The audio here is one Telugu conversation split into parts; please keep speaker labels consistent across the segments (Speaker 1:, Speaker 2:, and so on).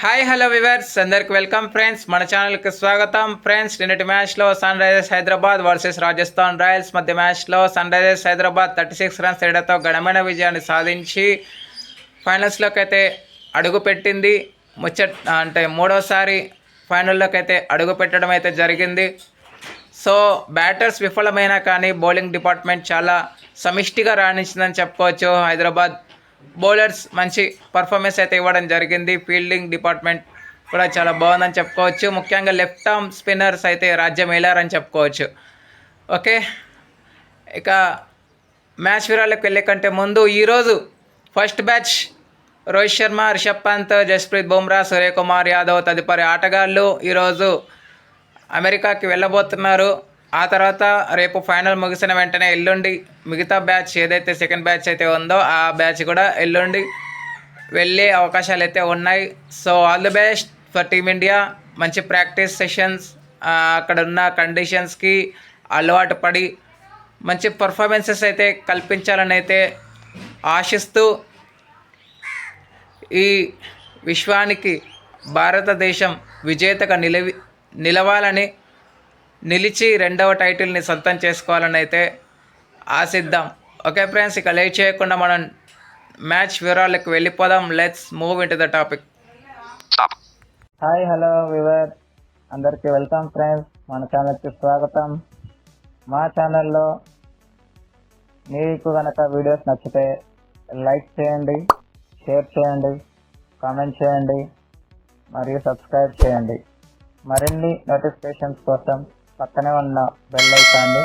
Speaker 1: హాయ్ హలో వివర్స్ అందరికి వెల్కమ్ ఫ్రెండ్స్ మన ఛానల్కి స్వాగతం. ఫ్రెండ్స్ నిన్నటి మ్యాచ్లో Sunrisers Hyderabad versus Rajasthan Royals మధ్య మ్యాచ్లో Sunrisers Hyderabad thirty six runs తేడాతో ఘనమైన విజయాన్ని సాధించి ఫైనల్స్లోకి అయితే అడుగు పెట్టింది. ముచ్చ అంటే మూడోసారి ఫైనల్లోకి అయితే అడుగు పెట్టడం అయితే జరిగింది. సో బ్యాటర్స్ విఫలమైనా కానీ బౌలింగ్ డిపార్ట్మెంట్ చాలా సమిష్టిగా రాణించిందని చెప్పుకోవచ్చు. హైదరాబాద్ బౌలర్స్ మంచి పర్ఫార్మెన్స్ అయితే ఇవ్వడం జరిగింది. ఫీల్డింగ్ డిపార్ట్మెంట్ కూడా చాలా బాగుందని చెప్పుకోవచ్చు. ముఖ్యంగా లెఫ్ట్ ఆర్మ్ స్పిన్నర్స్ అయితే రాజ్యం వేలారని చెప్పుకోవచ్చు. ఓకే? ఇక మ్యాచ్ వివరాలకు వెళ్ళే కంటే ముందు ఈరోజు ఫస్ట్ బ్యాచ్ రోహిత్ శర్మ రిషబ్ పంత్ జస్ప్రీత్ బుమ్రా సూర్యకుమార్ యాదవ్ తదుపరి ఆటగాళ్ళు ఈరోజు అమెరికాకి వెళ్ళబోతున్నారు. ఆ తర్వాత రేపు ఫైనల్ ముగిసిన వెంటనే ఎల్లుండి మిగతా బ్యాచ్ ఏదైతే సెకండ్ బ్యాచ్ అయితే ఉందో ఆ బ్యాచ్ కూడా ఎల్లుండి వెళ్ళే అవకాశాలు అయితే ఉన్నాయి. So all the best for Team India మంచి ప్రాక్టీస్ సెషన్స్ అక్కడ ఉన్న కండిషన్స్కి అలవాటు పడి మంచి పర్ఫార్మెన్సెస్ అయితే కల్పించాలని అయితే ఆశిస్తూ ఈ విశ్వానికి భారతదేశం విజేతగా నిలవి నిలవాలని నిలిచి రెండవ టైటిల్ని సొంతం చేసుకోవాలని అయితే ఆశిద్దాం. ఓకే ఫ్రెండ్స్ ఇక లేట్ చేయకుండా మనం మ్యాచ్ వివరాలకు వెళ్ళిపోదాం. Let's move in to the topic
Speaker 2: hi hello viewer అందరికీ వెల్కమ్ ఫ్రెండ్స్. మన ఛానల్కి స్వాగతం. మా ఛానల్లో మీకు కనుక వీడియోస్ నచ్చితే లైక్ చేయండి షేర్ చేయండి కామెంట్ చేయండి మరియు సబ్స్క్రైబ్ చేయండి. మరిన్ని నోటిఫికేషన్స్ కోసం పక్కనే ఉన్న బెల్ ఐకాన్ని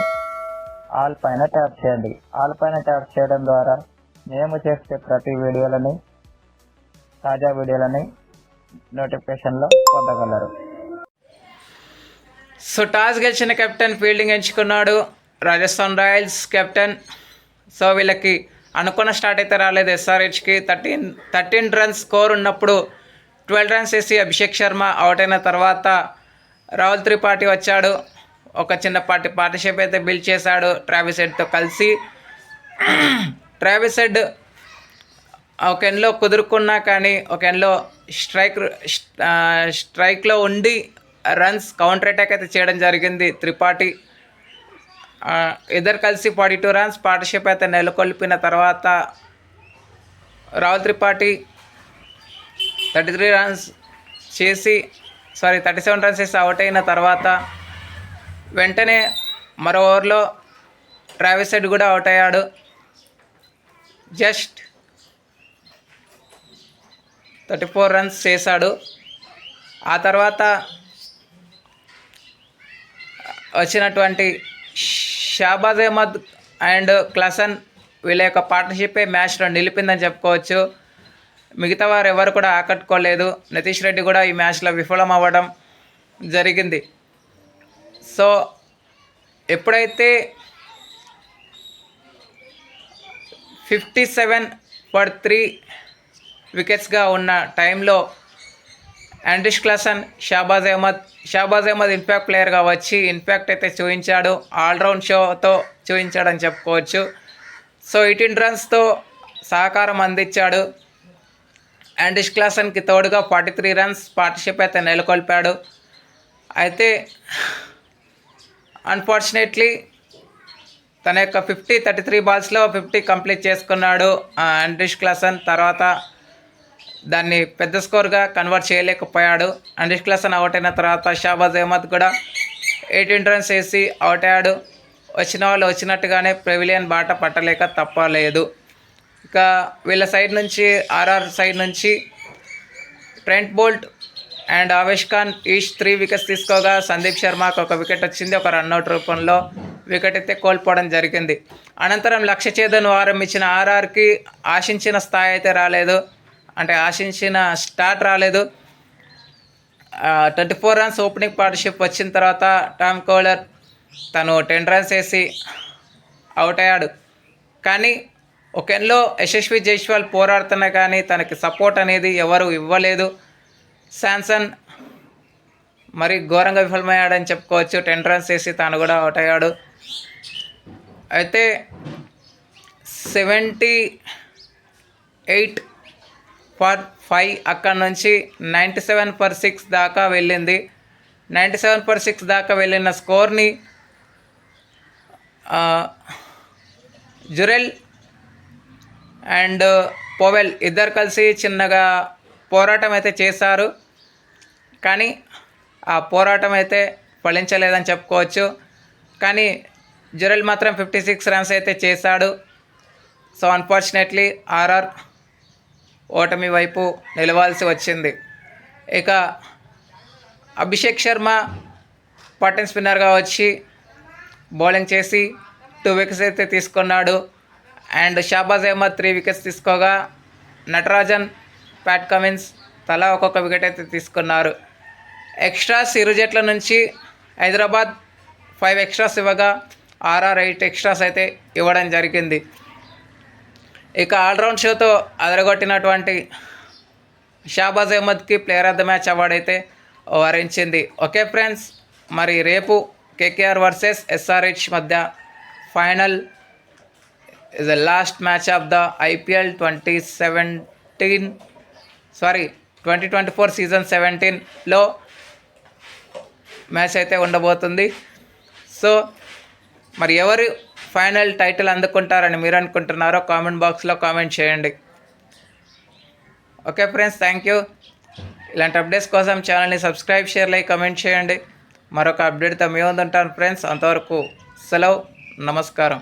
Speaker 2: ఆల్ పైన ట్యాప్ చేయండి. ఆల్ పైన ట్యాప్ చేయడం ద్వారా మేము చేసే ప్రతి వీడియోలని తాజా వీడియోలని నోటిఫికేషన్లో పొందగలరు.
Speaker 1: సో టాస్ గెలిచిన కెప్టెన్ ఫీల్డింగ్ ఎంచుకున్నాడు. రాజస్థాన్ రాయల్స్ కెప్టెన్ సో వీళ్ళకి అనుకున్న స్టార్ట్ అయితే రాలేదు. ఎస్ఆర్హెచ్కి థర్టీన్ థర్టీన్ రన్స్ స్కోర్ ఉన్నప్పుడు ట్వెల్వ్ రన్స్ వేసి అభిషేక్ శర్మ అవుట్ అయిన తర్వాత రాహుల్ త్రిపాఠి వచ్చాడు. ఒక చిన్నపాటి పార్టీషిప్ అయితే బిల్డ్ చేశాడు ట్రావిస్ హెడ్తో కలిసి. ట్రావిస్ హెడ్ ఒక ఎండ్లో కుదురుకున్నా కానీ ఒక ఎండ్లో స్ట్రైక్ స్ట్రైక్లో ఉండి రన్స్ కౌంటర్ అటాక్ అయితే చేయడం జరిగింది త్రిపాఠి. ఇద్దరు కలిసి ఫార్టీ టూ రన్స్ పార్ట్నర్షిప్ అయితే నెలకొల్పిన తర్వాత Rahul Tripathi thirty three runs చేసి సారీ థర్టీ సెవెన్ రన్స్ చేసి అవుట్ అయిన తర్వాత వెంటనే మరో ఓవర్లో ట్రావిస్ హెడ్ కూడా అవుట్ అయ్యాడు. జస్ట్ థర్టీ ఫోర్ రన్స్ చేశాడు. ఆ తర్వాత వచ్చినటువంటి షాబాజ్ అహ్మద్ అండ్ క్లసన్ వీళ్ళ యొక్క పార్ట్నర్షిప్పే మ్యాచ్లో నిలిపిందని చెప్పుకోవచ్చు. మిగతా వారు ఎవరు కూడా ఆకట్టుకోలేదు. నితీష్ రెడ్డి కూడా ఈ మ్యాచ్లో విఫలం అవ్వడం జరిగింది. సో ఎప్పుడైతే ఫిఫ్టీ సెవెన్ ఫర్ త్రీ వికెట్స్గా ఉన్న టైంలో Heinrich Klaasen Shahbaz Ahmed Shahbaz Ahmed impact ప్లేయర్గా వచ్చి ఇంపాక్ట్ అయితే చూపించాడు. ఆల్రౌండ్ షోతో చూపించాడని చెప్పుకోవచ్చు. సో ఎయిటీన్ రన్స్తో సహకారం అందించాడు. యాండ్రిష్ క్లాసన్కి తోడుగా ఫార్టీ త్రీ రన్స్ పార్ట్నర్షిప్ అయితే నెలకొల్పాడు. అయితే అన్ఫార్చునేట్లీ తన యొక్క ఫిఫ్టీ థర్టీ త్రీ బాల్స్లో ఫిఫ్టీ కంప్లీట్ చేసుకున్నాడు. ఆ, క్లాసన్ తర్వాత దాన్ని పెద్ద స్కోర్గా కన్వర్ట్ చేయలేకపోయాడు. అండ్రిష్ క్లాసన్ అవుట్ అయిన తర్వాత షాబాజ్ అహ్మద్ కూడా ఎయిటీన్ రన్స్ వేసి అవుట్ అయ్యాడు. వచ్చిన వాళ్ళు వచ్చినట్టుగానే ప్రెవిలియన్ బాట పట్టలేక తప్పలేదు. ఇక వీళ్ళ సైడ్ నుంచి ఆర్ఆర్ సైడ్ నుంచి Trent Boult and Avesh Khan each three wickets తీసుకోగా. Sandeep శర్మకు ఒక వికెట్ వచ్చింది. ఒక రన్అట్ రూపంలో వికెట్ అయితే కోల్పోవడం జరిగింది. అనంతరం లక్ష్య చేదన్ వారం ఇచ్చిన ఆర్ఆర్కి ఆశించిన స్థాయి అయితే రాలేదు. అంటే ఆశించిన స్టార్ట్ రాలేదు. Twenty four runs opening partnership వచ్చిన తర్వాత టామ్ కోలర్ తను టెన్ రన్స్ వేసి అవుట్ అయ్యాడు. కానీ ఒక ఎన్లో యశస్వి జైస్వాల్ పోరాడుతున్నా కానీ తనకి సపోర్ట్ అనేది ఎవరు ఇవ్వలేదు. శాంసన్ మరి ఘోరంగా విఫలమయ్యాడని చెప్పుకోవచ్చు. టెన్ రన్స్ వేసి తాను కూడా అవుట్ అయ్యాడు. అయితే సెవెంటీ ఎయిట్ ఫర్ ఫైవ్ అక్కడ నుంచి నైంటీ సెవెన్ పర్ సిక్స్ దాకా వెళ్ళింది. నైంటీ సెవెన్ పర్ సిక్స్ దాకా వెళ్ళిన స్కోర్ని జురెల్ అండ్ పోవెల్ ఇద్దరు కలిసి చిన్నగా పోరాటం అయితే చేశారు. కానీ ఆ పోరాటం అయితే ఫలించలేదని చెప్పుకోవచ్చు. కానీ జురల్ మాత్రం ఫిఫ్టీ సిక్స్ రన్స్ అయితే చేశాడు. సో అన్ఫార్చునేట్లీ ఆర్ఆర్ ఓటమి వైపు నిలవాల్సి వచ్చింది. ఇక అభిషేక్ శర్మ పట్టన్ స్పిన్నర్గా వచ్చి బౌలింగ్ చేసి టూ వికెట్స్ అయితే తీసుకున్నాడు. And Shahbaz Ahmed three wickets తీసుకోగా Natarajan Pat Cummins తలా ఒక్కొక్క వికెట్ అయితే తీసుకున్నారు. ఎక్స్ట్రాస్ ఇరు జట్ల నుంచి హైదరాబాద్ ఫైవ్ ఎక్స్ట్రాస్ ఇవ్వగా ఆర్ఆర్ ఎయిట్ ఎక్స్ట్రాస్ అయితే ఇవ్వడం జరిగింది. ఇక ఆల్రౌండ్ షోతో అదరగొట్టినటువంటి Shahbaz అహ్మద్కి player of the match award అయితే వరించింది. ఓకే ఫ్రెండ్స్ మరి రేపు కేకేఆర్ వర్సెస్ ఎస్ఆర్హెచ్ మధ్య final is the last match of the IPL twenty seventeen sorry twenty twenty four season సెవెంటీన్లో మ్యాచ్ అయితే ఉండబోతుంది. సో మరి ఎవరు ఫైనల్ టైటిల్ అందుకుంటారని మీరు అనుకుంటున్నారో కామెంట్ బాక్స్లో కామెంట్ చేయండి. Okay friends thank you. ఇలాంటి అప్డేట్స్ కోసం ఛానల్ని సబ్స్క్రైబ్ షేర్ లైక్ కమెంట్ చేయండి. మరొక అప్డేట్తో మేము ఉంటాను ఫ్రెండ్స్. అంతవరకు సెలవు నమస్కారం.